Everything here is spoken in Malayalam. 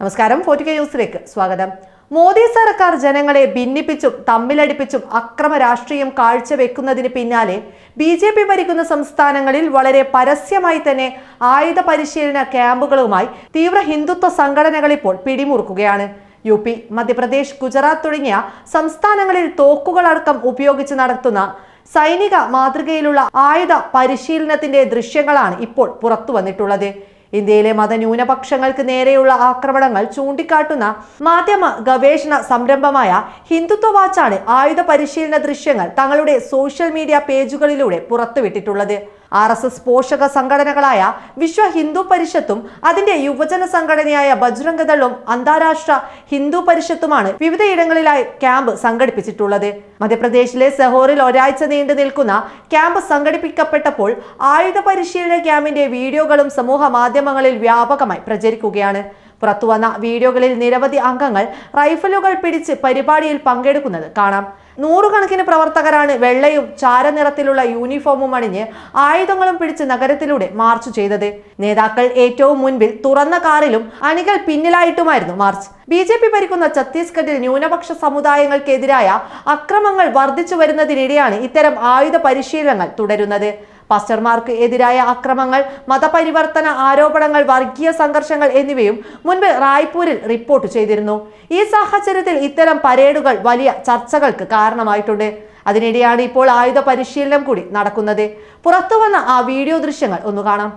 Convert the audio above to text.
നമസ്കാരം ഫോർട്ടിക്ക ന്യൂസിലേക്ക് സ്വാഗതം. മോദി സർക്കാർ ജനങ്ങളെ ഭിന്നിപ്പിച്ചും തമ്മിലടിപ്പിച്ചും അക്രമ രാഷ്ട്രീയം കാഴ്ചവെക്കുന്നതിന് പിന്നാലെ ബി ജെ പി ഭരിക്കുന്ന സംസ്ഥാനങ്ങളിൽ വളരെ പരസ്യമായി തന്നെ ആയുധ പരിശീലന ക്യാമ്പുകളുമായി തീവ്ര ഹിന്ദുത്വ സംഘടനകൾ ഇപ്പോൾ പിടിമുറുക്കുകയാണ്. യു പി മധ്യപ്രദേശ് ഗുജറാത്ത് തുടങ്ങിയ സംസ്ഥാനങ്ങളിൽ തോക്കുകളടക്കം ഉപയോഗിച്ച് നടത്തുന്ന സൈനിക മാതൃകയിലുള്ള ആയുധ പരിശീലനത്തിന്റെ ദൃശ്യങ്ങളാണ് ഇപ്പോൾ പുറത്തു വന്നിട്ടുള്ളത് ഇന്ത്യയിലെ മതന്യൂനപക്ഷങ്ങൾക്ക് നേരെയുള്ള ആക്രമണങ്ങൾ ചൂണ്ടിക്കാട്ടുന്ന മാധ്യമ ഗവേഷണ സംരംഭമായ ഹിന്ദുത്വ വാച്ചാണ് ആയുധ പരിശീലന ദൃശ്യങ്ങൾ തങ്ങളുടെ സോഷ്യൽ മീഡിയ പേജുകളിലൂടെ പുറത്തുവിട്ടിട്ടുള്ളത്. ആർ എസ് എസ് പോഷക സംഘടനകളായ വിശ്വ ഹിന്ദു പരിഷത്തും അതിന്റെ യുവജന സംഘടനയായ ബജ്രംഗദളും അന്താരാഷ്ട്ര ഹിന്ദു പരിഷത്തുമാണ് വിവിധയിടങ്ങളിലായി ക്യാമ്പ് സംഘടിപ്പിച്ചിട്ടുള്ളത്. മധ്യപ്രദേശിലെ സെഹോറിൽ ഒരാഴ്ച നീണ്ടു നിൽക്കുന്ന ക്യാമ്പ് സംഘടിപ്പിക്കപ്പെട്ടപ്പോൾ ആയുധ പരിശീലന ക്യാമ്പിന്റെ വീഡിയോകളും സമൂഹ മാധ്യമങ്ങളിൽ വ്യാപകമായി പ്രചരിക്കുകയാണ്. പുറത്തുവന്ന വീഡിയോകളിൽ നിരവധി അംഗങ്ങൾ റൈഫലുകൾ പിടിച്ച് പരിപാടിയിൽ പങ്കെടുക്കുന്നത് കാണാം. നൂറുകണക്കിന് പ്രവർത്തകരാണ് വെള്ളയും ചാരനിറത്തിലുള്ള യൂണിഫോമും അണിഞ്ഞ് ആയുധങ്ങളും പിടിച്ച് നഗരത്തിലൂടെ മാർച്ച് ചെയ്തത്. നേതാക്കൾ ഏറ്റവും മുൻപിൽ തുറന്ന കാറിലും അണികൾ പിന്നിലായിട്ടുമായിരുന്നു മാർച്ച്. ബി ജെ പി ഭരിക്കുന്ന ഛത്തീസ്ഗഡിൽ ന്യൂനപക്ഷ സമുദായങ്ങൾക്കെതിരായ അക്രമങ്ങൾ വർദ്ധിച്ചു വരുന്നതിനിടെയാണ് ഇത്തരം ആയുധ പരിശീലനങ്ങൾ തുടരുന്നത്. പാസ്റ്റർമാർക്ക് എതിരായ അക്രമങ്ങൾ മതപരിവർത്തന ആരോപണങ്ങൾ വർഗീയ സംഘർഷങ്ങൾ എന്നിവയും മുൻപ് റായ്പൂരിൽ റിപ്പോർട്ട് ചെയ്തിരുന്നു. ഈ സാഹചര്യത്തിൽ ഇത്തരം പരേഡുകൾ വലിയ ചർച്ചകൾക്ക് കാരണമായിട്ടുണ്ട്. അതിനിടെയാണ് ഇപ്പോൾ ആയുധ പരിശീലനം കൂടി നടക്കുന്നത്. പുറത്തുവന്ന ആ വീഡിയോ ദൃശ്യങ്ങൾ ഒന്ന് കാണാം.